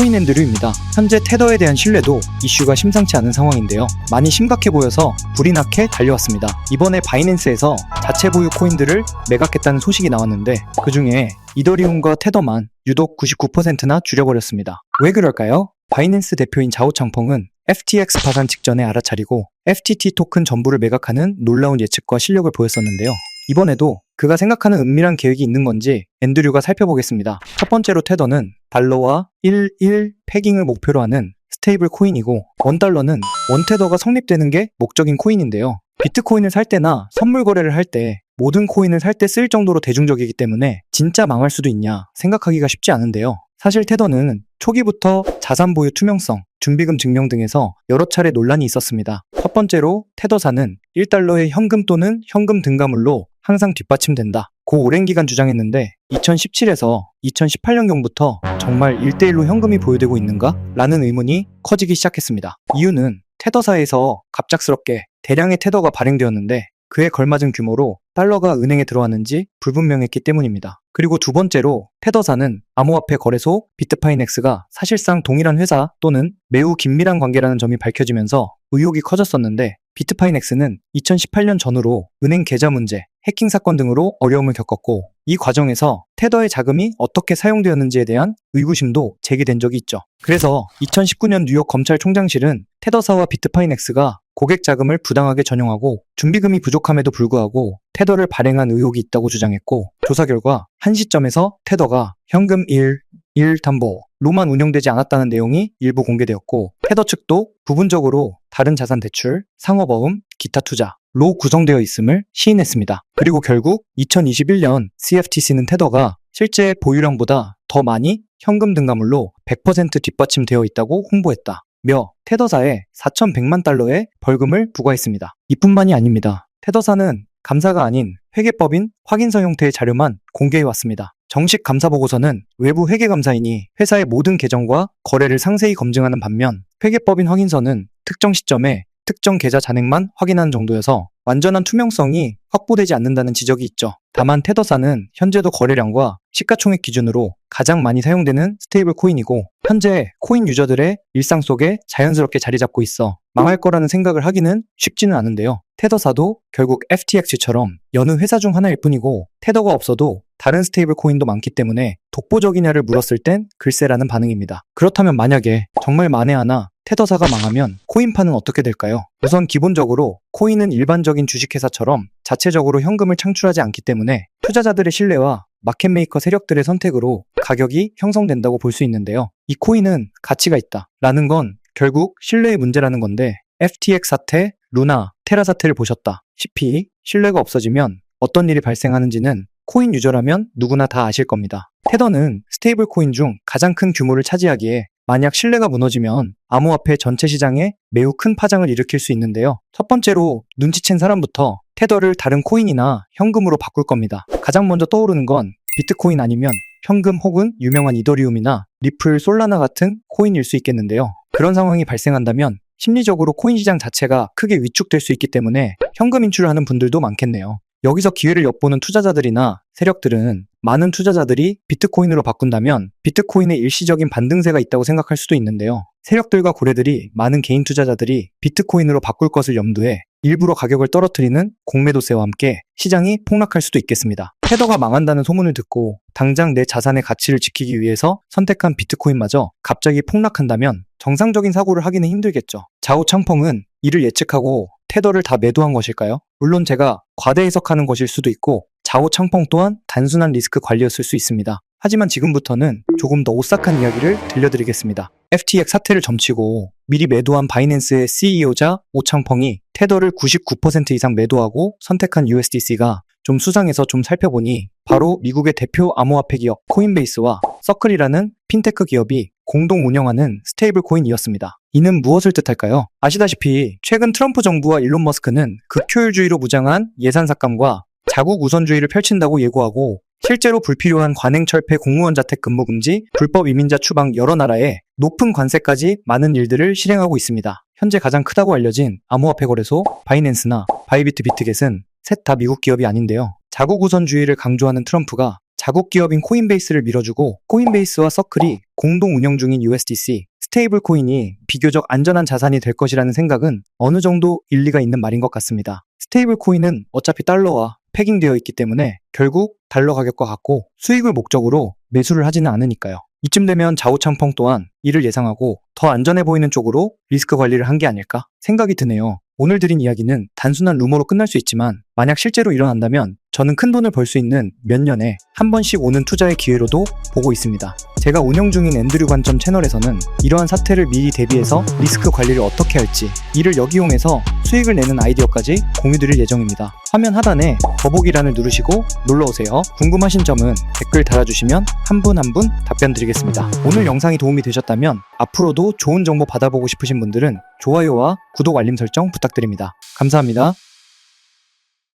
코인앤드류입니다. 현재 테더에 대한 신뢰도 이슈가 심상치 않은 상황인데요. 많이 심각해 보여서 불이 나게 달려왔습니다. 이번에 바이낸스에서 자체 보유 코인들을 매각했다는 소식이 나왔는데 그 중에 이더리움과 테더만 유독 99%나 줄여버렸습니다. 왜 그럴까요? 바이낸스 대표인 자오 창펑은 FTX 파산 직전에 알아차리고 FTT 토큰 전부를 매각하는 놀라운 예측과 실력을 보였었는데요. 이번에도 그가 생각하는 은밀한 계획이 있는 건지 앤드류가 살펴보겠습니다. 첫 번째로 테더는 달러와 1, 1 패깅을 목표로 하는 스테이블 코인이고 원달러는 원테더가 성립되는 게 목적인 코인인데요. 비트코인을 살 때나 선물 거래를 할 때 모든 코인을 살 때 쓸 정도로 대중적이기 때문에 진짜 망할 수도 있냐 생각하기가 쉽지 않은데요. 사실 테더는 초기부터 자산 보유 투명성, 준비금 증명 등에서 여러 차례 논란이 있었습니다. 첫 번째로 테더사는 1달러의 현금 또는 현금 등가물로 항상 뒷받침된다. 고 오랜 기간 주장했는데 2017에서 2018년경부터 정말 1대1로 현금이 보유되고 있는가? 라는 의문이 커지기 시작했습니다. 이유는 테더사에서 갑작스럽게 대량의 테더가 발행되었는데 그에 걸맞은 규모로 달러가 은행에 들어왔는지 불분명했기 때문입니다. 그리고 두 번째로 테더사는 암호화폐 거래소 비트파이넥스가 사실상 동일한 회사 또는 매우 긴밀한 관계라는 점이 밝혀지면서 의혹이 커졌었는데 비트파이넥스는 2018년 전후로 은행 계좌 문제, 해킹 사건 등으로 어려움을 겪었고 이 과정에서 테더의 자금이 어떻게 사용되었는지에 대한 의구심도 제기된 적이 있죠. 그래서 2019년 뉴욕 검찰총장실은 테더사와 비트파이넥스가 고객 자금을 부당하게 전용하고 준비금이 부족함에도 불구하고 테더를 발행한 의혹이 있다고 주장했고 조사 결과 한 시점에서 테더가 현금 1, 1 담보 로만 운영되지 않았다는 내용이 일부 공개되었고 테더 측도 부분적으로 다른 자산 대출, 상업어음, 기타 투자 로 구성되어 있음을 시인했습니다. 그리고 결국 2021년 CFTC는 테더가 실제 보유량보다 더 많이 현금 등가물로 100% 뒷받침되어 있다고 홍보했다. 며 테더사에 4,100만 달러의 벌금을 부과했습니다. 이뿐만이 아닙니다. 테더사는 감사가 아닌 회계법인 확인서 형태의 자료만 공개해 왔습니다. 정식 감사 보고서는 외부 회계 감사인이 회사의 모든 계정과 거래를 상세히 검증하는 반면 회계법인 확인서는 특정 시점에 특정 계좌 잔액만 확인하는 정도여서 완전한 투명성이 확보되지 않는다는 지적이 있죠. 다만 테더사는 현재도 거래량과 시가총액 기준으로 가장 많이 사용되는 스테이블 코인이고 현재 코인 유저들의 일상 속에 자연스럽게 자리 잡고 있어 망할 거라는 생각을 하기는 쉽지는 않은데요. 테더사도 결국 FTX처럼 여느 회사 중 하나일 뿐이고 테더가 없어도 다른 스테이블 코인도 많기 때문에 독보적이냐를 물었을 땐 글쎄라는 반응입니다. 그렇다면 만약에 정말 만에 하나 테더사가 망하면 코인파는 어떻게 될까요? 우선 기본적으로 코인은 일반적인 주식회사처럼 자체적으로 현금을 창출하지 않기 때문에 투자자들의 신뢰와 마켓메이커 세력들의 선택으로 가격이 형성된다고 볼 수 있는데요. 이 코인은 가치가 있다. 라는 건 결국 신뢰의 문제라는 건데 FTX 사태, 루나, 테라 사태를 보셨다. 시피 신뢰가 없어지면 어떤 일이 발생하는지는 코인 유저라면 누구나 다 아실 겁니다. 테더는 스테이블 코인 중 가장 큰 규모를 차지하기에 만약 신뢰가 무너지면 암호화폐 전체 시장에 매우 큰 파장을 일으킬 수 있는데요. 첫 번째로 눈치챈 사람부터 테더를 다른 코인이나 현금으로 바꿀 겁니다. 가장 먼저 떠오르는 건 비트코인 아니면 현금 혹은 유명한 이더리움이나 리플, 솔라나 같은 코인일 수 있겠는데요. 그런 상황이 발생한다면 심리적으로 코인 시장 자체가 크게 위축될 수 있기 때문에 현금 인출을 하는 분들도 많겠네요. 여기서 기회를 엿보는 투자자들이나 세력들은 많은 투자자들이 비트코인으로 바꾼다면 비트코인의 일시적인 반등세가 있다고 생각할 수도 있는데요. 세력들과 고래들이 많은 개인 투자자들이 비트코인으로 바꿀 것을 염두에 일부러 가격을 떨어뜨리는 공매도세와 함께 시장이 폭락할 수도 있겠습니다. 테더가 망한다는 소문을 듣고 당장 내 자산의 가치를 지키기 위해서 선택한 비트코인마저 갑자기 폭락한다면 정상적인 사고를 하기는 힘들겠죠. 자오 창펑은 이를 예측하고 테더를 다 매도한 것일까요? 물론 제가 과대 해석하는 것일 수도 있고 자오 창펑 또한 단순한 리스크 관리였을 수 있습니다. 하지만 지금부터는 조금 더 오싹한 이야기를 들려드리겠습니다. FTX 사태를 점치고 미리 매도한 바이낸스의 CEO자 오창펑이 테더를 99% 이상 매도하고 선택한 USDC가 좀 수상해서 좀 살펴보니 바로 미국의 대표 암호화폐 기업 코인베이스와 서클이라는 핀테크 기업이 공동 운영하는 스테이블 코인이었습니다. 이는 무엇을 뜻할까요? 아시다시피 최근 트럼프 정부와 일론 머스크는 극효율주의로 무장한 예산 삭감과 자국 우선주의를 펼친다고 예고하고 실제로 불필요한 관행 철폐 공무원 자택 근무 금지, 불법 이민자 추방 여러 나라에 높은 관세까지 많은 일들을 실행하고 있습니다. 현재 가장 크다고 알려진 암호화폐 거래소 바이낸스나 바이비트 비트겟은 셋 다 미국 기업이 아닌데요. 자국 우선주의를 강조하는 트럼프가 자국 기업인 코인베이스를 밀어주고 코인베이스와 서클이 공동 운영 중인 USDC 스테이블 코인이 비교적 안전한 자산이 될 것이라는 생각은 어느 정도 일리가 있는 말인 것 같습니다. 스테이블 코인은 어차피 달러와 패깅되어 있기 때문에 결국 달러 가격과 같고 수익을 목적으로 매수를 하지는 않으니까요. 이쯤 되면 좌우창펑 또한 이를 예상하고 더 안전해 보이는 쪽으로 리스크 관리를 한 게 아닐까 생각이 드네요. 오늘 드린 이야기는 단순한 루머로 끝날 수 있지만 만약 실제로 일어난다면 저는 큰 돈을 벌 수 있는 몇 년에 한 번씩 오는 투자의 기회로도 보고 있습니다. 제가 운영 중인 앤드류 관점 채널에서는 이러한 사태를 미리 대비해서 리스크 관리를 어떻게 할지 이를 역이용해서 수익을 내는 아이디어까지 공유드릴 예정입니다. 화면 하단에 더보기란을 누르시고 놀러오세요. 궁금하신 점은 댓글 달아주시면 한 분 한 분 답변 드리겠습니다. 오늘 영상이 도움이 되셨다면 앞으로도 좋은 정보 받아보고 싶으신 분들은 좋아요와 구독 알림 설정 부탁드립니다. 감사합니다.